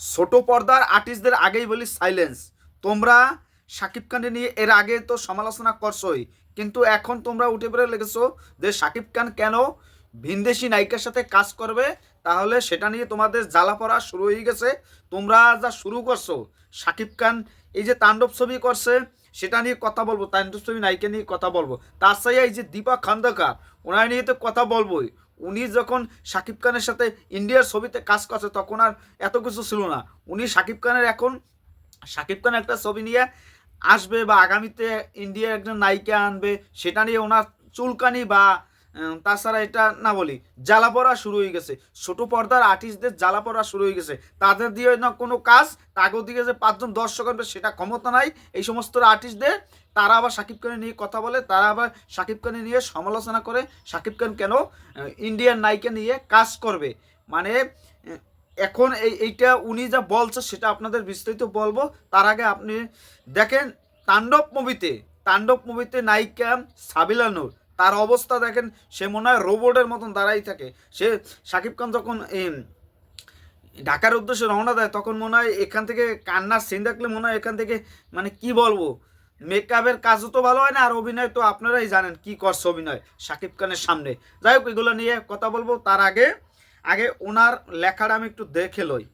ছোট পর্দার আর্টিস্টদের আগেই বলি সাইলেন্স তোমরা শাকিব খানকে নিয়ে এর আগে তো সমালোচনা করছোই, কিন্তু এখন তোমরা উঠে পড়ে লেগেছো যে শাকিব খান কেন ভিনদেশি নায়িকার সাথে কাজ করবে, তাহলে সেটা নিয়ে তোমাদের জ্বালা পড়া শুরু হয়ে গেছে। তোমরা যা শুরু করছ শাকিব খান এই যে তাণ্ডব ছবি করছে, সেটা নিয়ে কথা বলব, তাণ্ডব ছবি নায়িকা নিয়ে কথা বলব। তার সাথে এই যে দীপা খন্দকার ওনার নিয়ে তো কথা বলবোই। উনি যখন শাকিব খানের সাথে ইন্ডিয়ার ছবিতে কাজ করছে, তখন আর এত কিছু ছিল না। উনি শাকিব খানের এখন শাকিব খান একটা ছবি নিয়ে আসবে বা আগামীতে ইন্ডিয়ার একজন নায়িকা আনবে, সেটা নিয়ে ওনার চুলকানি বা তাছাড়া এটা না বলি, জ্বালা পড়া শুরু হয়ে গেছে। ছোট পর্দার আর্টিস্টদের জ্বালা পড়া শুরু হয়ে গেছে। তাদের দিয়ে না কোনো কাজ, তাগো দিকে যে পাঁচজন দর্শক আনবে সেটা ক্ষমতা নাই। এই সমস্ত আর্টিস্টদের তারা আবার শাকিব খানের নিয়ে কথা বলে, তারা আবার শাকিব খানের নিয়ে সমালোচনা করে। শাকিব খান কেন? ইন্ডিয়ান নায়িকা নিয়ে কাজ করবে। মানে এখন এই, এইটা উনি যা বলছে সেটা আপনাদের বিস্তারিত বলব। তার আগে আপনি দেখেন, তাণ্ডব মুভিতে তাণ্ডব মুভিতে নায়িকা সাবিলা নূর। তার অবস্থা দেখেন, সে মনে হয় রোবটের মতন দাঁড়াই থাকে। সে শাকিব খান যখন ঢাকার উদ্দেশ্যে রওনা দেয়, তখন মনে হয় এখান থেকে কান্নার সিন দেখলে মনে হয় এখান থেকে মানে কি বলব মেকআপের কাজও তো ভালো হয় না, আর অভিনয় তো আপনারাই জানেন কি করছে অভিনয় শাকিব খানের সামনে। যাই হোক, এগুলো নিয়ে কথা বলব। তার আগে আগে ওনার লেখাটা আমি একটু দেখে লই।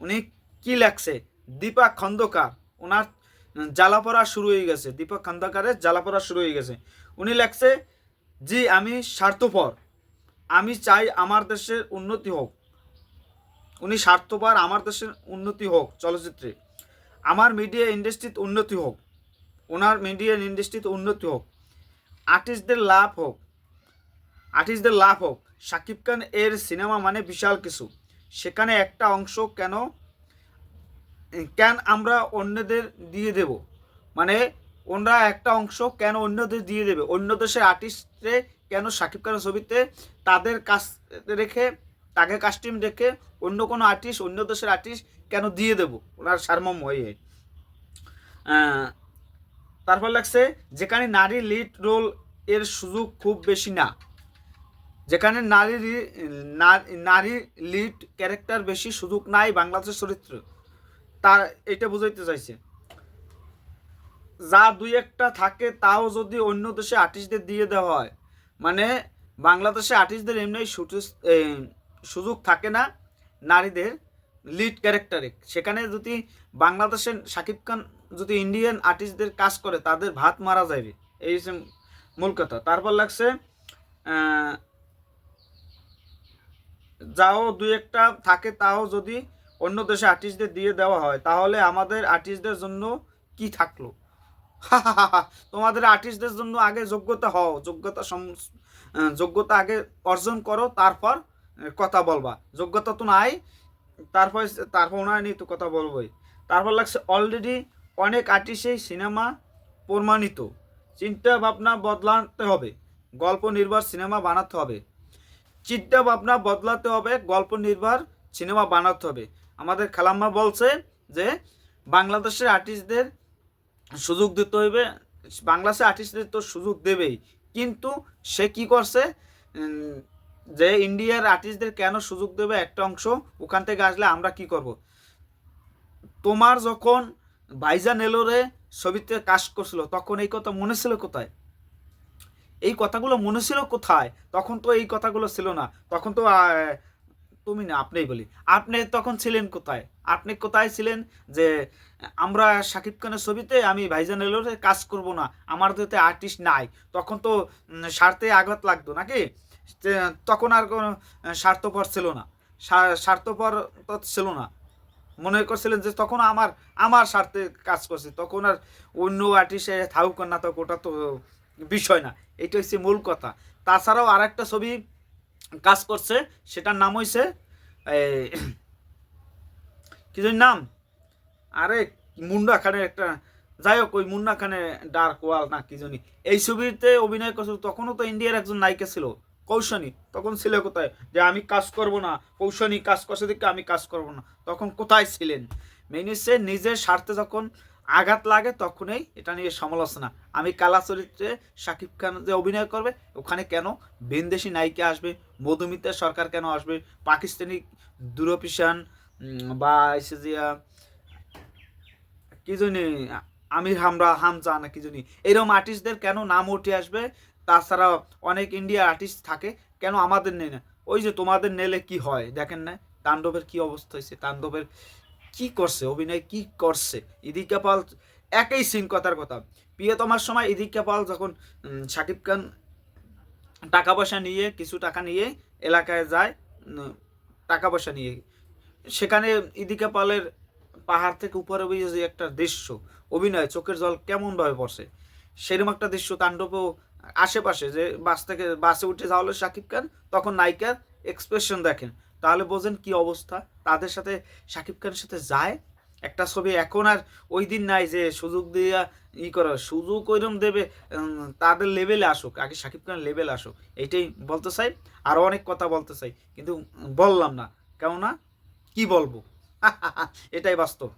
উনি কি লেখছে? দীপা খন্দকার। ওনার জ্বালাপড়া শুরু হয়ে গেছে। দীপক খন্দকারের জ্বালাপড়া শুরু হয়ে গেছে। উনি লেখছে জি আমি স্বার্থপর। আমি চাই আমার দেশের উন্নতি হোক। উনি স্বার্থপর, আমার দেশের উন্নতি হোক চলচ্চিত্রে। আমার মিডিয়া ইন্ডাস্ট্রিতে উন্নতি হোক। ওনার মিডিয়া ইন্ডাস্ট্রিতে উন্নতি হোক। আর্টিস্টদের লাভ হোক। আর্টিস্টদের লাভ হোক। শাকিব খান এর সিনেমা মানে বিশাল কিছু। সেখানে একটা অংশ কেন? কেন আমরা অন্যদের দিয়ে দেব? মানে ওনারা একটা অংশ কেন অন্য দেশ দিয়ে দেবে? অন্য দেশের আর্টিস্টে কেন সাকিব খানের ছবিতে তাদের কাজ রেখে, তাকে কাস্টিম রেখে অন্য কোনো আর্টিস্ট অন্য দেশের আর্টিস্ট কেন দিয়ে দেব? ওনার সারমম হয়ে। তারপর লাগছে, যেখানে নারী লিড রোল এর সুযোগ খুব বেশি না। যেখানে নারী নারী লিড ক্যারেক্টার বেশি সুযোগ নাই বাংলাদেশের চরিত্র। তার, এটা বুঝাইতে চাইছে। যা দুই একটা থাকে, তাও যদি অন্য দেশে আর্টিস্টদের দিয়ে দেওয়া হয়। মানে বাংলাদেশে আর্টিস্টদের এমনি সুযোগ থাকে না নারীদের লিড ক্যারেক্টারে সেখানে যদি বাংলাদেশের শাকিব খান যদি ইন্ডিয়ান আর্টিস্টদের কাজ করে, তাদের ভাত মারা যাবে। এই হচ্ছে মূল কথা। তারপর লাগছে যাও দুই একটা থাকে, তাও যদি অন্য দেশে আর্টিস্টদের দিয়ে দেওয়া হয়, তাহলে আমাদের আর্টিস্টদের জন্য কি থাকল? তোমাদের আর্টিস্টদের জন্য আগে যোগ্যতা হও, যোগ্যতা যোগ্যতা আগে অর্জন করো, তারপর কথা বলবা। যোগ্যতা তো নাই, তারপর তারপর ওনার নিয়ে তো কথা বলবোই। তারপর লাগছে অলরেডি অনেক আর্টিস্টই সিনেমা প্রমাণিত। চিন্তা ভাবনা বদলাতে হবে, গল্প নির্ভর সিনেমা বানাতে হবে। চিন্তা ভাবনা বদলাতে হবে, গল্প নির্ভর সিনেমা বানাতে হবে। আমাদের খালাম্মা বলছে যে, বাংলাদেশের আর্টিস্টদের সুযোগ দিতে হইবে। বাংলাদেশে আর্টিস্টদের তো সুযোগ দেবেই। কিন্তু সে কি করছে? যে ইন্ডিয়ার আর্টিস্টদের কেন সুযোগ দেবে একটা অংশ? ওখান থেকে আসলে আমরা কি করব? তোমার যখন ভাইজান এলোরে ছবিতে কাজ করছিল, তখন এই কথা মনে ছিল কোথায়? এই কথাগুলো মনে ছিল কোথায়? তখন তো এই কথাগুলো ছিল না। তখন তো তুমি না, আপনিই বলি। আপনি তখন ছিলেন কোথায়? আপনি কোথায় ছিলেন যে, আমরা শাকিব খানের ছবিতে আমি ভাইজান এলোরে কাজ করব না, আমার তো আর্টিস্ট নাই। তখন তো স্বার্থে আঘাত লাগতো নাকি? তখন আর কোনো স্বার্থপর ছিল না। স্বার্থপর তো ছিল না। মনে করছিলেন যে, তখন আমার আমার স্বার্থে কাজ করছে। তখন আর অন্য আর্টিস্টে থাকুক না তো ওটা তো বিষয় না। এটা হচ্ছে মূল কথা। তাছাড়াও আর একটা ছবি কাজ করছে, সেটার নাম হয়েছে কি নাম? আরে, মুন্ডা খানের একটা, যাই হোক, ওই মুন্না খানে ডার্ক ওয়াল না, কি জানি। এই ছবিতে অভিনয় করছিল, তখনও তো ইন্ডিয়ার একজন নায়িকা ছিল, কৌশনী। তখন ছিল কোথায়? যে আমি কাজ করব না, কৌশনী কাজ করছে দেখে আমি কাজ করব না। তখন কোথায় ছিলেন? মেনিসে নিজের স্বার্থে যখন আঘাত লাগে, তখনই এটা নিয়ে সমালোচনা। আমি কালা চরিত্রে শাকিব খান যে অভিনয় করবে, ওখানে কেন? ভিনদেশি নায়িকা আসবে, মধুমিতা সরকার কেন আসবে? পাকিস্তানি দুরপিসান বা এসে যে কি জানি, আমির হামরা, হামজা না কি জানি এরকম আর্টিস্টদের কেন নাম উঠে আসবে? তাছাড়া অনেক ইন্ডিয়া আর্টিস্ট থাকে, কেন আমাদের নেই না? ওই যে তোমাদের নেলে কি হয়? দেখেন না, তাণ্ডবের কি অবস্থা হয়েছে? তাণ্ডবের কি করছে, অভিনয় কি করছে? ইদিকা পাল একই সিন কথার কথা। প্রিয়তমার সময় ইদিকা পাল যখন শাকিব খান টাকা পয়সা নিয়ে, কিছু টাকা নিয়ে এলাকায় যায় টাকা পয়সা নিয়ে। সেখানে ইদিকা পালের পাহাড় থেকে উপরে বেরিয়ে যে একটা দৃশ্য, অভিনয়, চোখের জল কেমনভাবে পড়ছে, সেরকম একটা দৃশ্য তাণ্ডবও আশেপাশে যে বাস থেকে, বাসে উঠে যাওয়া হলো শাকিব খান, তখন নায়িকার এক্সপ্রেশন দেখেন। তাহলে বোঝেন কি অবস্থা? তাদের সাথে শাকিব খানের সাথে যায়? একটা ছবি এখন আর ওই দিন নাই যে সুযোগ দিয়া ই করা সুযোগ ওইরকম দেবে তাদের লেভেলে আসুক, আগে শাকিব খানের লেভেল আসুক। এইটাই বলতে চাই আরও অনেক কথা বলতে চাই। কিন্তু বললাম না। কেননা? কি বলব? এটাই বাস্তব।